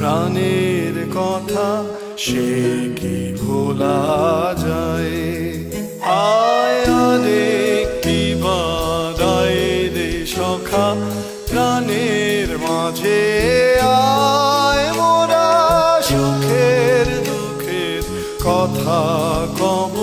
প্রাণের কথা, সে কি ভোলা যায়? আয় আরেকটি বাদায় রে সখা, প্রাণের মাঝে আয় মোরা সুখের দুঃখের কথা কব।